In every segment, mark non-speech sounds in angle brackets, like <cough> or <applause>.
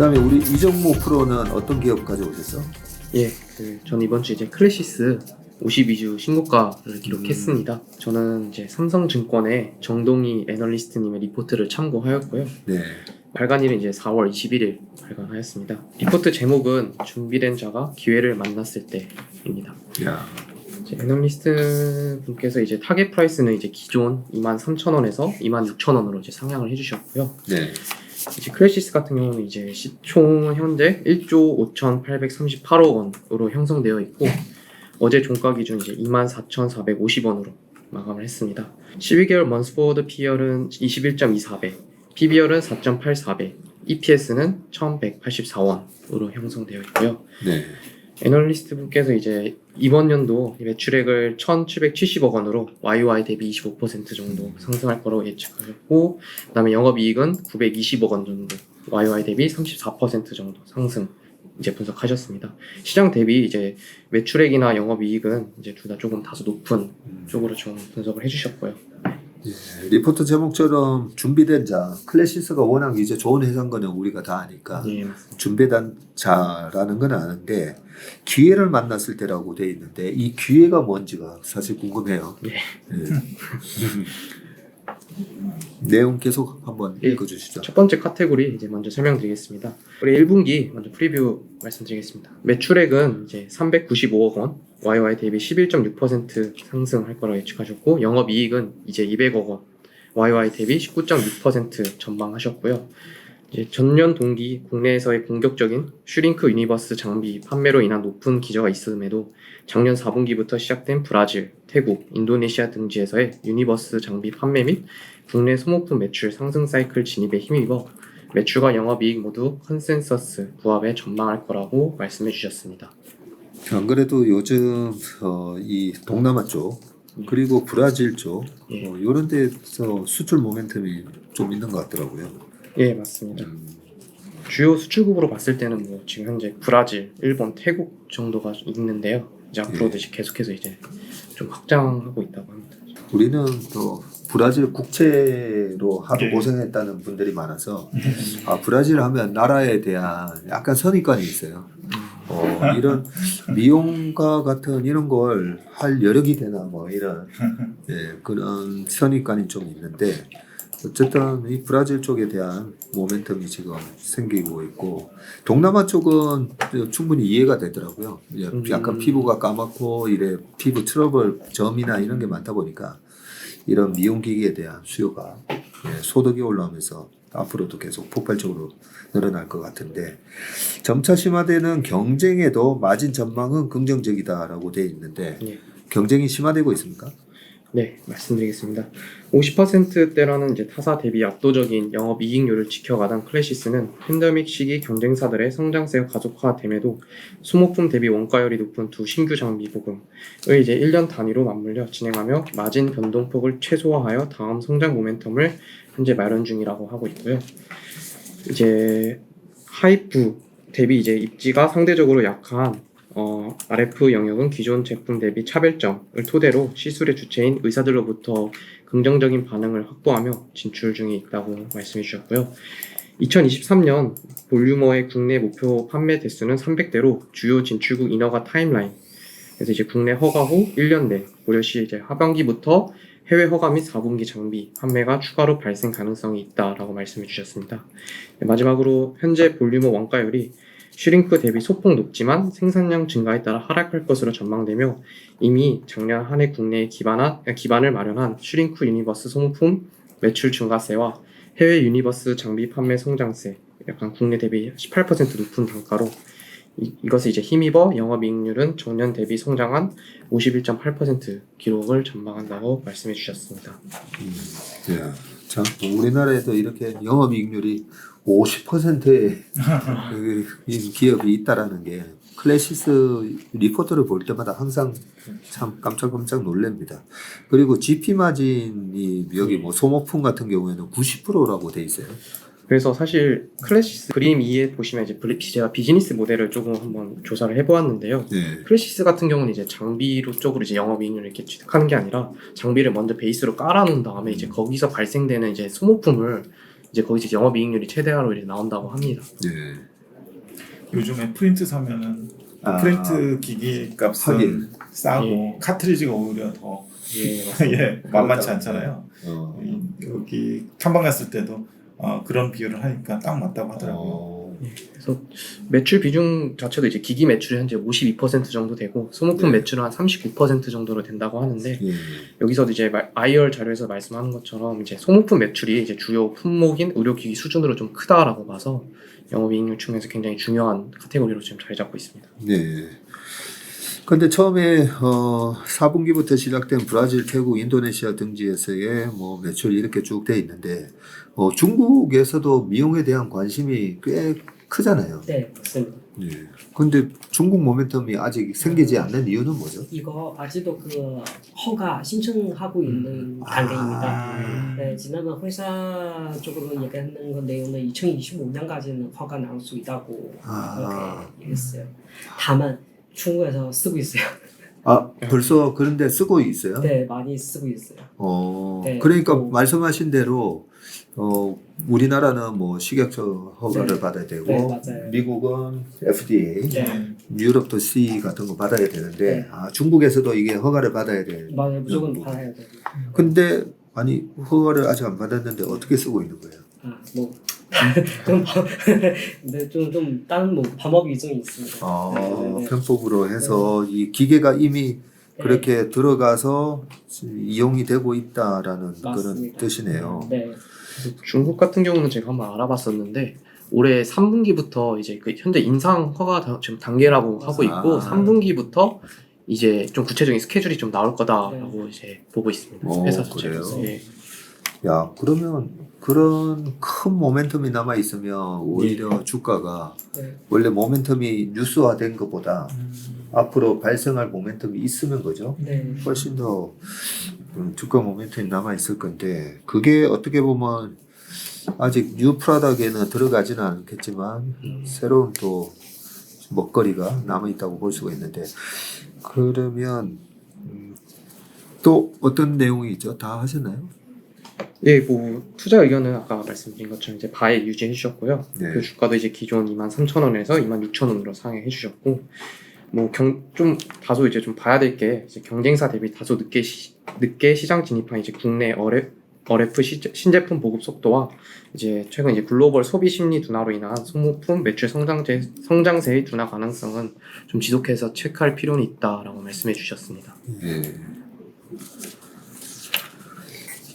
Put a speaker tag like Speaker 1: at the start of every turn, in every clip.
Speaker 1: 그다음에 우리 이정모 프로는 어떤 기업 가져오셨어?
Speaker 2: 예, 그, 저는 이번 주 이제 클래시스 52주 신고가를 기록했습니다. 저는 이제 삼성증권의 정동희 애널리스트님의 리포트를 참고하였고요.
Speaker 1: 네.
Speaker 2: 발간일은 이제 4월 21일 발간하였습니다. 리포트 제목은 준비된 자가 기회를 만났을 때입니다.
Speaker 1: 야.
Speaker 2: 이제 애널리스트 분께서 이제 타겟 프라이스는 이제 기존 23,000원에서 26,000원으로 이제 상향을 해주셨고요.
Speaker 1: 네.
Speaker 2: 이제 클래시스 같은 경우는 이제 시총 현재 1조 5,838억 원으로 형성되어 있고 어제 종가 기준 이제 24,450원으로 마감을 했습니다. 12개월 먼스포드 PER은 21.24배, PBR은 4.84배, EPS는 1,184원으로 형성되어 있고요.
Speaker 1: 네.
Speaker 2: 애널리스트 분께서 이제 이번 연도 매출액을 1,770억 원으로 YY 대비 25% 정도 상승할 거라고 예측하셨고, 그다음에 영업이익은 920억 원 정도, YY 대비 34% 정도 상승 이제 분석하셨습니다. 시장 대비 이제 매출액이나 영업이익은 이제 둘 다 조금 다소 높은 쪽으로 좀 분석을 해주셨고요.
Speaker 1: 예, 리포트 제목처럼 준비된 자, 클래시스가 워낙 이제 좋은 회사인 거는 우리가 다 아니까
Speaker 2: 예.
Speaker 1: 준비된 자라는 건 아는데 기회를 만났을 때라고 돼 있는데 이 기회가 뭔지가 사실 궁금해요.
Speaker 2: 예.
Speaker 1: 예. <laughs> 내용 계속 한번
Speaker 2: 예.
Speaker 1: 읽어주시죠.
Speaker 2: 첫 번째 카테고리 이제 먼저 설명드리겠습니다. 우리 1분기 먼저 프리뷰 말씀드리겠습니다. 매출액은 이제 395억 원, YY 대비 11.6% 상승할 거라고 예측하셨고 영업이익은 이제 200억 원, YY 대비 19.6% 전망하셨고요. 전년 동기 국내에서의 공격적인 슈링크 유니버스 장비 판매로 인한 높은 기저가 있음에도 작년 4분기부터 시작된 브라질, 태국, 인도네시아 등지에서의 유니버스 장비 판매 및 국내 소모품 매출 상승 사이클 진입에 힘입어 매출과 영업이익 모두 컨센서스 부합에 전망할 거라고 말씀해 주셨습니다.
Speaker 1: 안 그래도 요즘 어, 이 동남아 쪽 그리고 브라질 쪽
Speaker 2: 예.
Speaker 1: 어, 이런 데서 수출 모멘텀이 좀 있는 것 같더라고요.
Speaker 2: 예, 맞습니다.
Speaker 1: 음,
Speaker 2: 주요 수출국으로 봤을 때는 뭐 지금 현재 브라질, 일본, 태국 정도가 있는데요. 이제 앞으로도 이제 계속해서 이제 좀 확장하고 있다고 합니다.
Speaker 1: 우리는 또 브라질 국채로 하도
Speaker 3: 예.
Speaker 1: 고생했다는 분들이 많아서 아 브라질 하면 나라에 대한 약간 선입관이 있어요. 어, 이런 미용과 같은 이런 걸 할 여력이 되나 뭐 이런 예, 그런 선입관이 좀 있는데 어쨌든 이 브라질 쪽에 대한 모멘텀이 지금 생기고 있고 동남아 쪽은 충분히 이해가 되더라고요. 예,
Speaker 2: 음.
Speaker 1: 약간 피부가 까맣고 이래 피부 트러블 점이나 이런 게 많다 보니까 이런 미용 기기에 대한 수요가 예, 소득이 올라오면서 앞으로도 계속 폭발적으로 늘어날 것 같은데 점차 심화되는 경쟁에도 마진 전망은 긍정적이다라고 돼 있는데
Speaker 2: 예.
Speaker 1: 경쟁이 심화되고 있습니까?
Speaker 2: 네, 말씀드리겠습니다. 50%대라는 이제 타사 대비 압도적인 영업 이익률을 지켜가던 클래시스는 팬데믹 시기 경쟁사들의 성장세가 가속화됨에도 소모품 대비 원가율이 높은 두 신규 장비 보급을 이제 1년 단위로 맞물려 진행하며 마진 변동폭을 최소화하여 다음 성장 모멘텀을 현재 마련 중이라고 하고 있고요. 이제 하이프 대비 이제 입지가 상대적으로 약한 어, RF 영역은 기존 제품 대비 차별점을 토대로 시술의 주체인 의사들로부터 긍정적인 반응을 확보하며 진출 중에 있다고 말씀해 주셨고요. 2023년 볼유머의 국내 목표 판매 대수는 300대로 주요 진출국 인허가 타임라인 그래서 이제 국내 허가 후 1년 내 고려시 이제 하반기부터 해외 허가 및 4분기 장비 판매가 추가로 발생 가능성이 있다라고 말씀해 주셨습니다. 네, 마지막으로 현재 볼유머 원가율이 슈링크 대비 소폭 높지만 생산량 증가에 따라 하락할 것으로 전망되며 이미 작년 한 해 국내에 기반한, 기반을 마련한 슈링크 유니버스 소모품 매출 증가세와 해외 유니버스 장비 판매 성장세 약간 국내 대비 18% 높은 단가로 이, 이것을 이제 힘입어 영업이익률은 전년 대비 성장한 51.8% 기록을 전망한다고 말씀해 주셨습니다.
Speaker 1: 예. 참 우리나라에도 이렇게 영업이익률이 50%의 그 기업이 있다라는 게 클래시스 리포트를 볼 때마다 항상 참 깜짝깜짝 놀랍니다. 그리고 GP 마진이 여기 뭐 소모품 같은 경우에는 90%라고 돼 있어요.
Speaker 2: 그래서 사실 클래시스 그림 2에 보시면 이제 제가 비즈니스 모델을 조금 한번 조사를 해보았는데요.
Speaker 1: 네.
Speaker 2: 클래시스 같은 경우는 이제 장비로 쪽으로 이제 영업이익률을 이렇게 취득하는 게 아니라 장비를 먼저 베이스로 깔아놓은 다음에 이제 거기서 발생되는 이제 소모품을 이제 거기서 영업이익률이 최대로 이제 나온다고 합니다.
Speaker 1: 예.
Speaker 3: 요즘에 프린트 사면은
Speaker 1: 아,
Speaker 3: 프린트 기기 값은
Speaker 1: 하긴.
Speaker 3: 싸고
Speaker 2: 예.
Speaker 3: 카트리지가 오히려 더
Speaker 2: 예, <laughs>
Speaker 3: 예, 만만치. 않잖아요.
Speaker 1: 어.
Speaker 3: 이- 여기 탐방 갔을 때도 어, 그런 비율을 하니까 딱 맞다고 하더라고요.
Speaker 1: 어.
Speaker 2: 그래서 매출 비중 자체도 이제 기기 매출이 현재 52% 정도 되고 소모품
Speaker 1: 네.
Speaker 2: 매출은 한39% 정도로 된다고 하는데
Speaker 1: 예.
Speaker 2: 여기서도 이제 말- IR 자료에서 말씀하는 것처럼 이제 소모품 매출이 이제 주요 품목인 의료기기 수준으로 좀 크다라고 봐서 영업이익률 측면에서 굉장히 중요한 카테고리로 지금 자리 잡고 있습니다.
Speaker 1: 네. 근데 처음에 어 4분기부터 시작된 브라질, 태국, 인도네시아 등지에서의 뭐 매출 이렇게 쭉 돼 있는데 어 중국에서도 미용에 대한 관심이 꽤 크잖아요.
Speaker 4: 네, 맞습니다.
Speaker 1: 예. 근데 중국 모멘텀이 아직 생기지 않는 이유는 뭐죠?
Speaker 4: 이거 아직도 그 허가 신청하고 있는 단계입니다.
Speaker 1: 아.
Speaker 4: 네, 지난번 회사 쪽으로 얘기하는 그 내용은 2025년까지는 허가 나올 수 있다고
Speaker 1: 아.
Speaker 4: 얘기했어요. 다만 중국에서 쓰고 있어요. <laughs>
Speaker 1: 아 벌써 그런데 쓰고 있어요?
Speaker 4: 네, 많이 쓰고 있어요.
Speaker 1: 어
Speaker 4: 네.
Speaker 1: 그러니까
Speaker 4: 또-
Speaker 1: 말씀하신 대로 어 우리나라는 뭐 식약처 허가를
Speaker 4: 네.
Speaker 1: 받아야 되고
Speaker 4: 네.
Speaker 1: 미국은 FDA,
Speaker 4: 네,
Speaker 1: 유럽도 C 같은 거 받아야 되는데
Speaker 4: 네.
Speaker 1: 아 중국에서도 이게 허가를 받아야 돼.
Speaker 4: 맞아요. 무조건
Speaker 1: 뭐.
Speaker 4: 받아야 돼요.
Speaker 1: 근데 아니 허가를 아직 안 받았는데 어떻게 쓰고 있는 거예요?
Speaker 4: 아, 뭐. 좀, 방- 근데 좀, 좀, 다른 뭐, 방법이 좀 있습니다.
Speaker 1: 아
Speaker 4: 네, 네.
Speaker 1: 편법으로 해서 이 기계가 이미
Speaker 4: 네.
Speaker 1: 그렇게 들어가서 이용이 되고 있다라는 그런
Speaker 4: 맞습니다.
Speaker 1: 뜻이네요.
Speaker 4: 네,
Speaker 2: 중국 같은 경우는 제가 한번 알아봤었는데 올해 3분기부터 이제 그 현재 인상 허가 다- 지금 단계라고 하고 있고
Speaker 1: 아.
Speaker 2: 3분기부터 이제 좀 구체적인 스케줄이 좀 나올 거다라고 이제 보고 있습니다.
Speaker 1: 오,
Speaker 2: 회사
Speaker 1: 네. 어, 그래요?
Speaker 2: 예.
Speaker 1: 야 그러면 그런 큰 모멘텀이 남아 있으면 오히려 주가가
Speaker 4: 네.
Speaker 1: 원래 모멘텀이 뉴스화된 것보다 앞으로 발생할 모멘텀이 있으면 거죠.
Speaker 4: 네.
Speaker 1: 훨씬 더 음, 주가 모멘텀이 남아 있을 건데 그게 어떻게 보면 아직 뉴 프라닥에는 들어가지는 않겠지만
Speaker 2: 음.
Speaker 1: 새로운 또 먹거리가 남아 있다고 볼 수가 있는데 그러면 음, 또 어떤 내용이 있죠? 다 하셨나요?
Speaker 2: 예, 뭐 투자 의견은 아까 말씀드린 것처럼 이제 바에 유지해 주셨고요.
Speaker 1: 네.
Speaker 2: 그 주가도 이제 기존 23,000원에서 26,000원으로 상향해 주셨고 뭐 경 좀 다소 이제 좀 봐야 될 게 경쟁사 대비 다소 늦게 시, 늦게 시장 진입한 이제 국내 어레 RF 시, 신제품 보급 속도와 이제 최근 이제 글로벌 소비 심리 둔화로 인한 소모품 매출 성장세 성장세의 둔화 가능성은 좀 지속해서 체크할 필요는 있다라고 말씀해 주셨습니다.
Speaker 1: 예.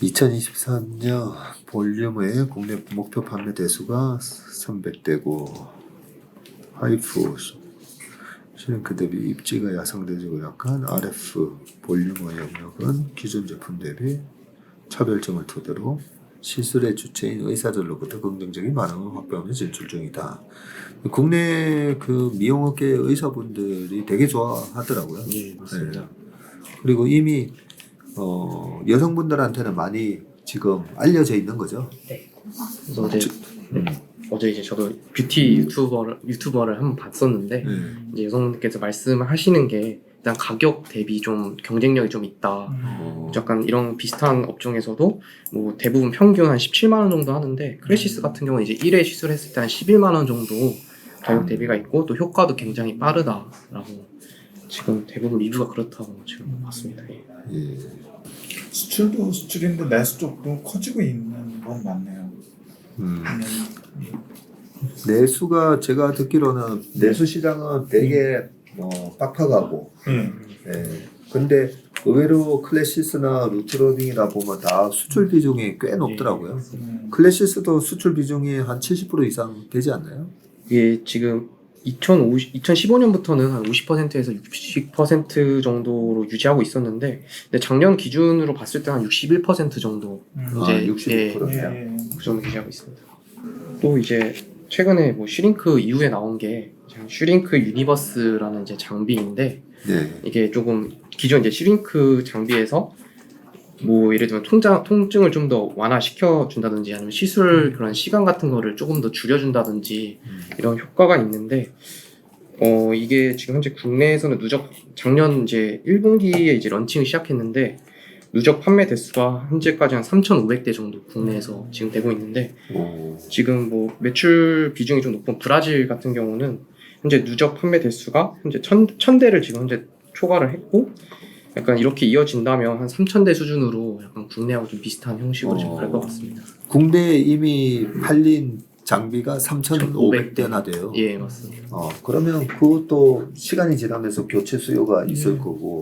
Speaker 1: 2023년 볼륨의 국내 목표 판매 대수가 300대고 하이프 슈링크 대비 입지가 야성되지고 약한 RF 볼륨의 영역은 기존 제품 대비 차별점을 토대로 시술의 주체인 의사들로부터 긍정적인 반응을 확보하며 진출 중이다. 국내 그 미용업계 의사분들이 되게 좋아하더라고요.
Speaker 2: 예, 맞습니다.
Speaker 1: 네. 그리고 이미 어, 여성분들한테는 많이 지금 알려져 있는 거죠.
Speaker 2: 그래서 어제 음, 어제 이제 저도 뷰티 유튜버를 유튜버를 한번 봤었는데
Speaker 1: 네.
Speaker 2: 이제 여성분들께서 말씀하시는 게 일단 가격 대비 좀 경쟁력이 좀 있다.
Speaker 1: 어,
Speaker 2: 약간 이런 비슷한 업종에서도 뭐 대부분 평균 한 17만 원 정도 하는데 크래시스 같은 경우는 이제 1회 시술했을 때 한 11만 원 정도 가격 대비가 있고 또 효과도 굉장히 빠르다라고 지금 대부분 리뷰가 그렇다고 지금 봤습니다. 예.
Speaker 1: 예.
Speaker 3: 수출도 수출인데 내수 쪽도 커지고 있는 건 맞네요.
Speaker 1: 음.
Speaker 3: 음,
Speaker 1: 내수가 제가 듣기로는 내수 시장은 되게 어, 빡빡하고
Speaker 3: 예.
Speaker 1: 예. 근데 의외로 클래시스나 루트로딩이나 보면 다 수출 비중이 꽤 높더라고요.
Speaker 3: 음.
Speaker 1: 클래시스도 수출 비중이 한 70% 이상 되지 않나요?
Speaker 2: 이게 지금 2050, 2015년부터는 한 50%에서 60% 정도로 유지하고 있었는데 근데 작년 기준으로 봤을 때 한 61% 정도
Speaker 3: 음.
Speaker 2: 이제
Speaker 1: 아,
Speaker 2: 예,
Speaker 1: 60%.
Speaker 3: 예,
Speaker 1: 요
Speaker 3: 예.
Speaker 2: 그 정도 유지하고 있습니다. 또 이제 최근에 뭐 슈링크 이후에 나온 게 슈링크 유니버스라는 이제 장비인데
Speaker 1: 네.
Speaker 2: 이게 조금 기존 이제 슈링크 장비에서 뭐 예를 들면 통장 통증을 좀 더 완화시켜 준다든지 아니면 시술 그런 시간 같은 거를 조금 더 줄여준다든지
Speaker 1: 음.
Speaker 2: 이런 효과가 있는데 어 이게 지금 현재 국내에서는 누적 작년 이제 1분기에 이제 런칭을 시작했는데 누적 판매 대수가 현재까지 한 3,500대 정도 국내에서 지금 되고 있는데
Speaker 1: 오.
Speaker 2: 지금 뭐 매출 비중이 좀 높은 브라질 같은 경우는 현재 누적 판매 대수가 현재 천, 천 대를 지금 현재 초과를 했고 약간 이렇게 이어진다면 한 3,000대 수준으로 약간 국내하고 좀 비슷한 형식으로 지금 갈 것 같습니다.
Speaker 1: 국내에 이미 팔린 장비가 3,500대나 돼요.
Speaker 2: 예, 맞습니다.
Speaker 1: 어, 그러면 그것도 시간이 지나면서 교체 수요가 있을
Speaker 3: 예.
Speaker 1: 거고.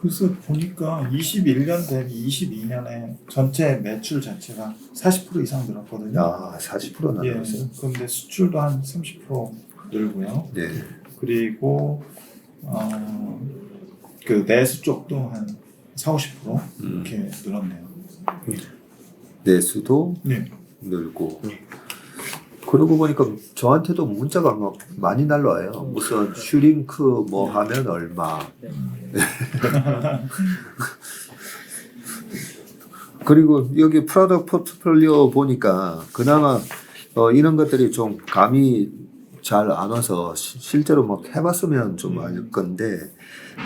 Speaker 3: 그래서 보니까 21년 대비 22년에 전체 매출 자체가 40% 이상 늘었거든요.
Speaker 1: 야, 40%나
Speaker 3: 예.
Speaker 1: 늘었어요.
Speaker 3: 그런데 수출도 한 30% 늘고요.
Speaker 1: 네.
Speaker 3: 그리고 어, 그 내수 쪽도 한 4, 50%
Speaker 1: 음.
Speaker 3: 이렇게 늘었네요.
Speaker 1: 내수도
Speaker 3: 네.
Speaker 1: 늘고.
Speaker 2: 네.
Speaker 1: 그러고 보니까 저한테도 문자가 막 많이 날라와요. 무슨 슈링크 뭐 하면 얼마.
Speaker 4: 네. <laughs>
Speaker 1: 그리고 여기 프로덕트 포트폴리오 보니까 그나마 어, 이런 것들이 좀 감이 잘 안 와서 시- 실제로 막 해봤으면 좀 알 건데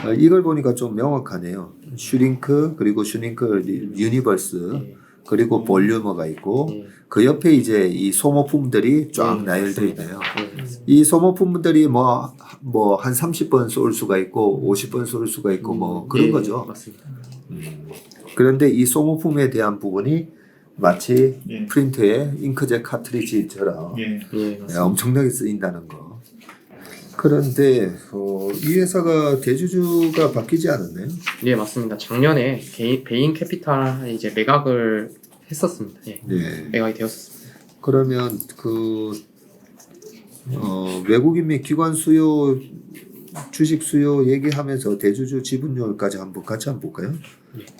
Speaker 1: 어, 이걸 보니까 좀 명확하네요. 슈링크 그리고 슈링크 리- 유니버스
Speaker 2: 예,
Speaker 1: 그리고 볼류머가 있고
Speaker 2: 예,
Speaker 1: 그 옆에 이제 이 소모품들이 쫙
Speaker 2: 예,
Speaker 1: 나열되어. 있네요.
Speaker 2: 예.
Speaker 1: 이 소모품들이 뭐 뭐 한 30번 쏠 수가 있고 50번 쏠 수가 있고 뭐 그런
Speaker 2: 예,
Speaker 1: 거죠.
Speaker 2: 맞습니다.
Speaker 1: 그런데 이 소모품에 대한 부분이 마치
Speaker 3: 예.
Speaker 1: 프린트에 잉크젯 카트리지처럼
Speaker 3: 예.
Speaker 2: 예,
Speaker 1: 네,
Speaker 2: 맞습니다.
Speaker 1: 엄청나게 쓰인다는 거. 그런데 어, 이 회사가 대주주가 바뀌지 않았나요?
Speaker 2: 예, 맞습니다. 작년에 개인, 베인 캐피탈 이제 매각을 했었습니다. 예,
Speaker 1: 네.
Speaker 2: 매각이 되었습니다.
Speaker 1: 그러면 그 어, 외국인 및 기관 수요 주식 수요 얘기하면서 대주주 지분율까지 한번 같이 한번 볼까요?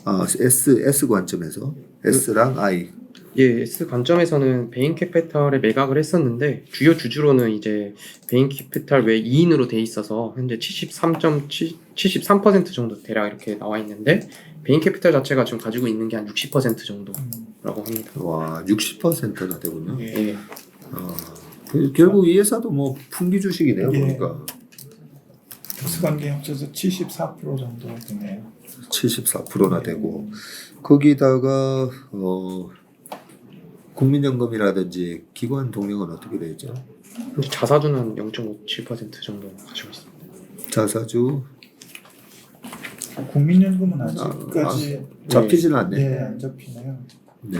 Speaker 1: 아, S S 관점에서 S랑 I.
Speaker 2: 예, S 관점에서는 베인 캐피탈에 매각을 했었는데 주요 주주로는 이제 베인 캐피탈 외 2인으로 돼 있어서 현재 73.7 73% 정도 대략 이렇게 나와 있는데 베인 캐피탈 자체가 지금 가지고 있는 게 한 60% 정도라고 합니다.
Speaker 1: 와, 60%나 되군요.
Speaker 3: 예.
Speaker 2: 예,
Speaker 1: 어, 그- 결국 이 회사도 뭐 풍기 주식이네요,
Speaker 3: 예.
Speaker 1: 보니까.
Speaker 3: 특수관계 합쳐서 74% 정도 되네요.
Speaker 1: 74%나 되고 거기다가 어 국민연금이라든지 기관 동력은 어떻게 되죠?
Speaker 2: 자사주는 0.57% 정도 가지고 있습니다.
Speaker 1: 자사주
Speaker 3: 국민연금은 아직까지
Speaker 1: 잡히지는 않네.
Speaker 3: 예, 안 잡히네요.
Speaker 1: 네.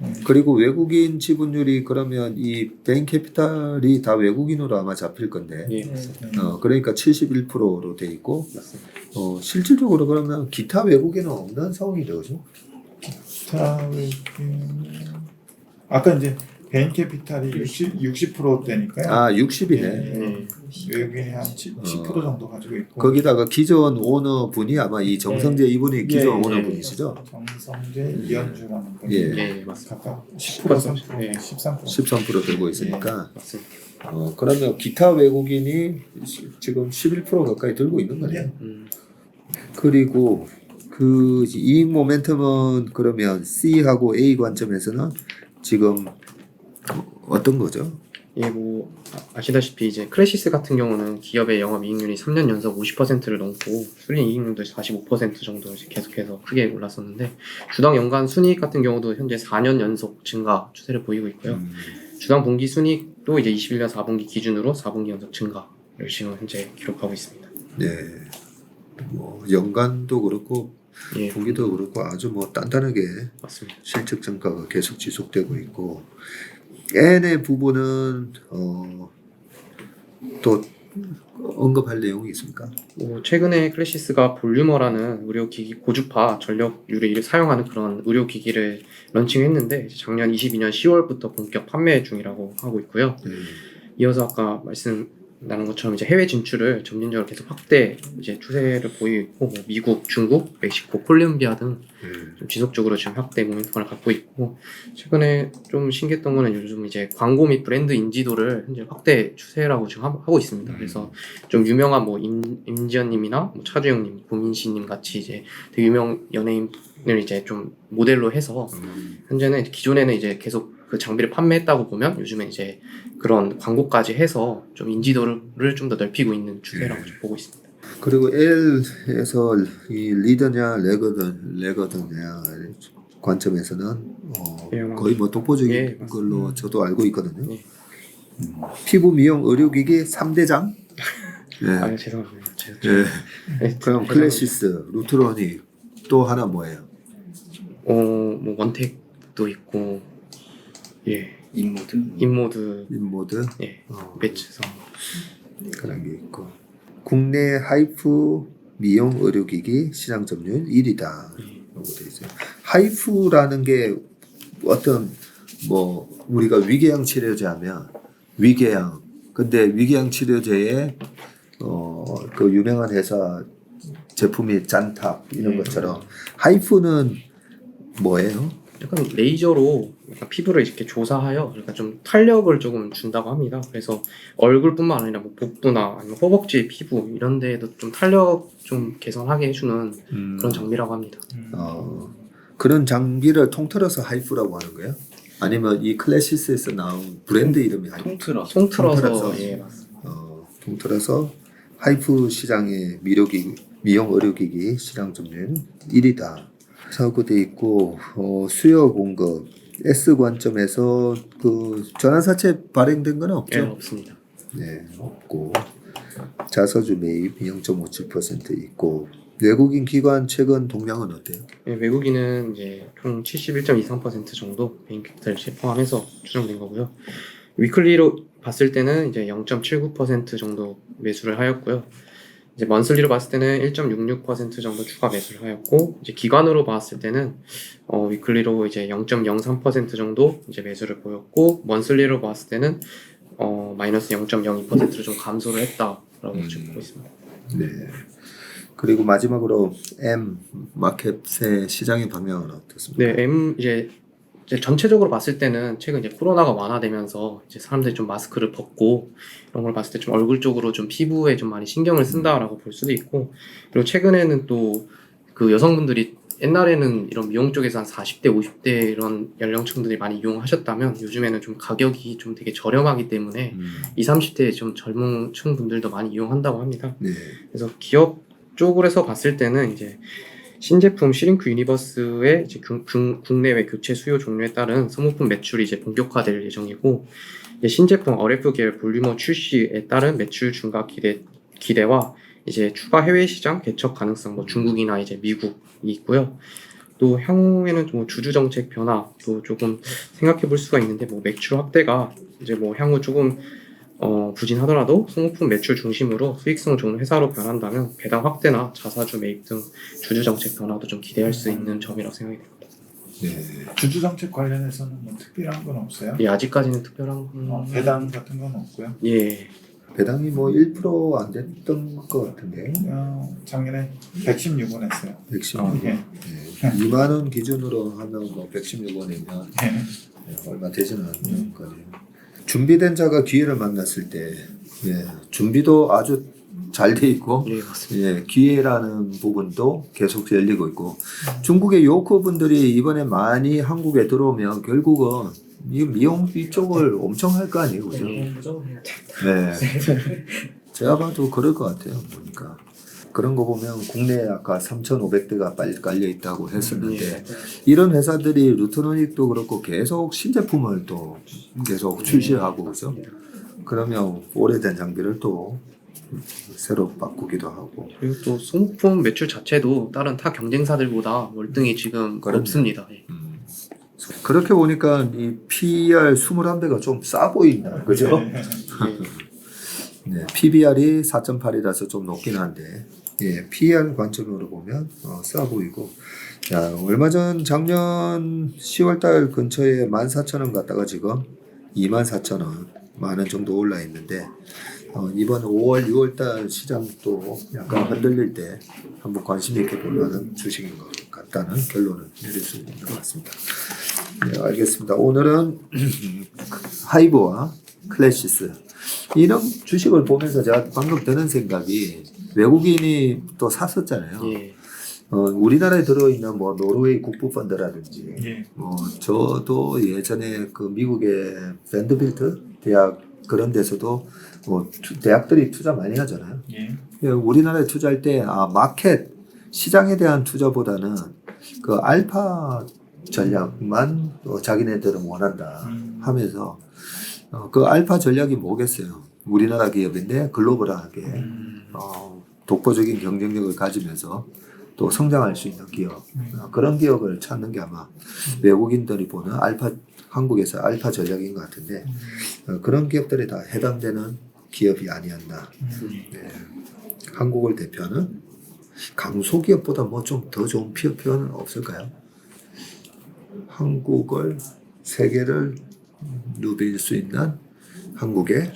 Speaker 3: 네.
Speaker 1: 그리고 외국인 지분율이 그러면 이 뱅캐피탈이 다 외국인으로 아마 잡힐 건데
Speaker 2: 예,
Speaker 4: 네.
Speaker 2: 맞습니다.
Speaker 3: 네.
Speaker 1: 어 그러니까 71%로 돼 있고
Speaker 2: 맞습니다.
Speaker 1: 어 실질적으로 그러면 기타 외국인은 없는 상황이죠, 그죠?
Speaker 3: 자, 외국인 아까 이제 베인 캐피탈이 60, 60%대니까요.
Speaker 1: 아 60이네.
Speaker 2: 예.
Speaker 3: 외국인이 한 10,
Speaker 1: 어.
Speaker 3: 10% 정도 가지고 있고
Speaker 1: 거기다가 기존 오너 분이 아마 이 정성재 이분이 기존
Speaker 3: 예,
Speaker 1: 오너
Speaker 2: 예.
Speaker 1: 분이시죠?
Speaker 3: 정성재 이현주라는 분이
Speaker 1: 예.
Speaker 2: 예, 맞습니다.
Speaker 3: 각각 10% 3%
Speaker 2: 예.
Speaker 3: 13%
Speaker 1: 13% 되고 있으니까. 어, 그러면 기타 외국인이 시- 지금 11% 가까이 들고 있는 거네요.
Speaker 3: 예.
Speaker 2: 음,
Speaker 1: 그리고 그 이익 모멘텀은 그러면 C하고 A 관점에서는 지금 어떤 거죠?
Speaker 2: 예, 뭐 아- 아시다시피 이제 크래시스 같은 경우는 기업의 영업 이익률이 3년 연속 50%를 넘고 순이 이익률도 45% 정도 이제 계속해서 크게 올랐었는데 주당 연간 순이익 같은 경우도 현재 4년 연속 증가 추세를 보이고 있고요.
Speaker 1: 음,
Speaker 2: 주당 분기 순이익도 이제 21년 4분기 기준으로 4분기 연속 증가를 지금 현재 기록하고 있습니다.
Speaker 1: 네. 뭐 연간도 그렇고
Speaker 2: 예,
Speaker 1: 분기도 그렇고 아주 뭐 단단하게. 실적 증가가 계속 지속되고 있고 N의 부분은 어, 또 언급할 내용이 있습니까?
Speaker 2: 뭐 최근에 클래시스가 볼류머라는 의료기기 고주파 전력 유래를 사용하는 그런 의료기기를 런칭했는데 작년 22년 10월부터 본격 판매 중이라고 하고 있고요.
Speaker 1: 음,
Speaker 2: 이어서 아까 말씀 나눈 것처럼 이제 해외 진출을 점진적으로 계속 확대 이제 추세를 보이고 뭐 미국, 중국, 멕시코, 콜롬비아 등
Speaker 1: 음,
Speaker 2: 좀 지속적으로 지금 확대 모멘텀을 갖고 있고 최근에 좀 신기했던 거는 요즘 이제 광고 및 브랜드 인지도를 현재 확대 추세라고 지금 하- 하고 있습니다. 그래서 좀 유명한 뭐 임, 임지연님이나 뭐 차주영님, 고민씨님 같이 이제 되게 유명 연예인을 이제 좀 모델로 해서
Speaker 1: 음,
Speaker 2: 현재는 기존에는 이제 계속 그 장비를 판매했다고 보면 요즘에 이제 그런 광고까지 해서 좀 인지도를 좀 더 넓히고 있는 추세라고 좀 보고 있습니다.
Speaker 1: 그리고 L에서 이 리더냐 레거든 레거드냐 관점에서는 어,
Speaker 2: 예, 맞-
Speaker 1: 거의 뭐 독보적인
Speaker 2: 예.
Speaker 1: 걸로 저도 알고 있거든요.
Speaker 2: 예.
Speaker 1: 음, 피부 미용 의료기기 3대장. <laughs> 예.
Speaker 2: 아 죄송합니다. 제,
Speaker 1: 예.
Speaker 2: 네,
Speaker 1: 그럼 클래시스, 루트로닉 또 하나 뭐예요?
Speaker 2: 어 뭐 원택도 있고 예.
Speaker 5: 인모드?
Speaker 2: 인모드.
Speaker 1: 인모드?
Speaker 2: 예.
Speaker 1: 어,
Speaker 2: 매치서.
Speaker 1: 그런 게 있고. 국내 하이프 미용 의료기기 시장 점유율 1위다. 라고 돼 있어요. 하이프라는 게 어떤 뭐 우리가 위궤양 치료제하면 위궤양. 근데 위궤양 치료제에 어그 유명한 회사 제품이 짠탑 이런
Speaker 2: 네.
Speaker 1: 것처럼 하이프는 뭐예요?
Speaker 2: 약간 레이저로 약간 피부를 이렇게 조사하여 그러니까 좀 탄력을 조금 준다고 합니다. 그래서 얼굴뿐만 아니라 뭐 복부나 아니면 허벅지 피부 이런 데에도 좀 탄력 좀 개선하게 해주는 그런 장비라고 합니다.
Speaker 3: 음.
Speaker 1: 어, 그런 장비를 통틀어서 하이프라고 하는 거예요? 아니면 이 클래시스에서 나온 브랜드 이름이 하이프?
Speaker 5: 통틀어서
Speaker 2: 통틀어서
Speaker 1: 통틀어서.
Speaker 2: 예 맞습니다.
Speaker 1: 어, 통틀어서 하이프 시장의 미료기, 미용 의료기기 시장 점유율 1위다. 사고돼 있고 어, 수요 공급 S 관점에서 그 전환사채 발행된
Speaker 2: 건예
Speaker 1: 없죠?
Speaker 2: 없습니다.
Speaker 1: 네, 없고 자서주 매입 0.57% 있고 외국인 기관 최근 동향은 어때요?
Speaker 2: 예, 외국인은 이제 총 71.23% 정도 개인 캐피탈 포함해서 추정된 거고요. 위클리로 봤을 때는 이제 0.79% 정도 매수를 하였고요. 이제 먼슬리로 봤을 때는 1.66% 정도 추가 매수를 하였고 이제 기관으로 봤을 때는 어, 위클리로 이제 0.03% 정도 이제 매수를 보였고 먼슬리로 봤을 때는 어, 마이너스 0.02%로 좀 감소를 했다라고
Speaker 1: 음.
Speaker 2: 지금 보고 있습니다.
Speaker 1: 네. 그리고 마지막으로 M 마켓의 시장의 방향은 어떻습니까?
Speaker 2: 네, M 이제, 이제 전체적으로 봤을 때는 최근 이제 코로나가 완화되면서 이제 사람들이 좀 마스크를 벗고 이런 걸 봤을 때 좀 얼굴 쪽으로 좀 피부에 좀 많이 신경을 쓴다라고 볼 수도 있고 그리고 최근에는 또 그 여성분들이 옛날에는 이런 미용 쪽에서 한 40대, 50대 이런 연령층들이 많이 이용하셨다면 요즘에는 좀 가격이 좀 되게 저렴하기 때문에
Speaker 1: 음,
Speaker 2: 20, 30대 좀 젊은 층 분들도 많이 이용한다고 합니다.
Speaker 1: 네.
Speaker 2: 그래서 기업 쪽으로 해서 봤을 때는 이제 신제품 시링크 유니버스의 이제 국내외 교체 수요 종료에 따른 소모품 매출이 이제 본격화될 예정이고 이제 신제품 RF 계열 볼리머 출시에 따른 매출 증가 기대 기대와 이제 추가 해외 시장 개척 가능성 뭐 중국이나 이제 미국이 있고요. 또 향후에는 뭐 주주 정책 변화도 조금 생각해 볼 수가 있는데 뭐 매출 확대가 이제 뭐 향후 조금 어, 부진하더라도 소모품 매출 중심으로 수익성 좋은 회사로 변한다면 배당 확대나 자사주 매입 등 주주 정책 변화도 좀 기대할 수 있는 점이라고 생각이 됩니다.
Speaker 1: 네.
Speaker 3: 주주 정책 관련해서는 뭐 특별한 건 없어요?
Speaker 2: 예, 아직까지는 특별한 건
Speaker 3: 어, 배당 같은 건 없고요.
Speaker 2: 예,
Speaker 1: 배당이 뭐 1%안 됐던 것 같은데
Speaker 3: 어, 작년에 116원 했어요.
Speaker 1: 116원.
Speaker 3: 예.
Speaker 1: 네. 2만 원 기준으로 하면 뭐 116원이면
Speaker 3: 예.
Speaker 1: 얼마 되지는 않는 거네요. 준비된 자가 기회를 만났을 때 예, 준비도 아주 잘 돼 있고
Speaker 2: 예 맞습니다.
Speaker 1: 예, 기회라는 부분도 계속 열리고 있고 중국의 요커 분들이 이번에 많이 한국에 들어오면 결국은 이 미용 이쪽을 엄청 할 거 아니에요, 그죠?
Speaker 2: 예.
Speaker 4: 무조건 돼.
Speaker 1: 네. 제가 봐도 그럴 것 같아요, 보니까. 그런 거 보면 국내에 아까 3,500대가 빨리 깔려 있다고 했었는데
Speaker 2: 예.
Speaker 1: 이런 회사들이 루트노닉도 그렇고 계속 신제품을 또 계속 출시하고 그죠? 그러면 오래된 장비를 또 새로 바꾸기도 하고
Speaker 2: 그리고 또 소모품 매출 자체도 다른 타 경쟁사들보다 월등히 지금
Speaker 1: 그럼요.
Speaker 2: 높습니다. 예.
Speaker 1: 음. 그렇게 보니까 이 PER 21배가 좀 싸 보인다. 그죠?
Speaker 2: 예.
Speaker 1: 네, <laughs> PBR이 4.8이라서 좀 높긴 한데 예, PER 관점으로 보면 어, 싸 보이고 야, 얼마 전 작년 10월 달 근처에 14,000원 갔다가 지금 24,000원 만 원 정도 올라 있는데 어, 이번 5월 6월 달 시장 또 약간 흔들릴 때 한번 관심 있게 볼 만한 주식인 것 같다는 결론을 내릴 수 있는 것 같습니다. 네, 알겠습니다. 오늘은 <clears throat> 하이브와 클래시스 이런 주식을 보면서 제가 방금 드는 생각이 외국인이 또 샀었잖아요.
Speaker 2: 예.
Speaker 1: 어, 우리나라에 들어있는 뭐 노르웨이 국부펀드라든지
Speaker 3: 예.
Speaker 1: 뭐 저도 예전에 그 미국의 밴드빌트 대학 그런 데서도 뭐 투- 대학들이 투자 많이 하잖아요.
Speaker 3: 예.
Speaker 1: 예, 우리나라에 투자할 때 아, 마켓 시장에 대한 투자보다는 그 알파 전략만 어, 자기네들은 원한다
Speaker 3: 음.
Speaker 1: 하면서 어, 그 알파 전략이 뭐겠어요? 우리나라 기업인데 글로벌하게
Speaker 3: 음.
Speaker 1: 어, 독보적인 경쟁력을 가지면서 또 성장할 수 있는 기업 어, 그런 기업을 찾는 게 아마 외국인들이 보는 알파 한국에서 알파 전략인 것 같은데 어, 그런 기업들이 다 해당되는 기업이 아니었나. 네. 한국을 대표하는 강소기업보다 뭐 좀 더 좋은 표현은 없을까요? 한국을 세계를 누빌 수 있는 한국의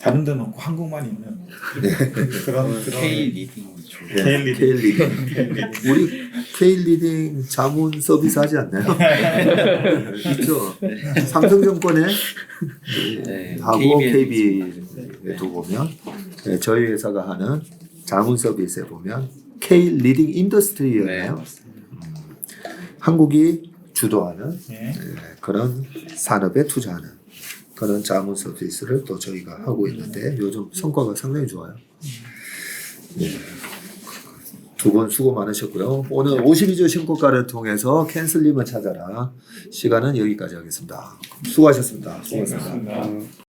Speaker 3: 다른 데는 없고 한국만 있는 그런 그런
Speaker 5: K 리딩이죠.
Speaker 3: K 리딩.
Speaker 1: K 리딩. 우리 K 리딩 자문 서비스 하지 않나요? <laughs> 그렇죠. 삼성증권에
Speaker 5: 네,
Speaker 1: 하고 KB에도 보면 네, 저희 회사가 하는 자문 서비스에 보면 K 리딩
Speaker 5: 네,
Speaker 1: 인더스트리였나요?
Speaker 5: 맞습니다.
Speaker 1: 한국이 주도하는
Speaker 3: 예.
Speaker 1: 네, 그런 산업에 투자하는 그런 자문 서비스를 또 저희가 하고 있는데 요즘 성과가 상당히 좋아요. 네. 두분 수고 많으셨고요. 오늘 52조 신고가를 통해서 캔슬님을 찾아라. 시간은 여기까지 하겠습니다. 수고하셨습니다. 수고하셨습니다.
Speaker 3: 수고하셨습니다.
Speaker 2: 어,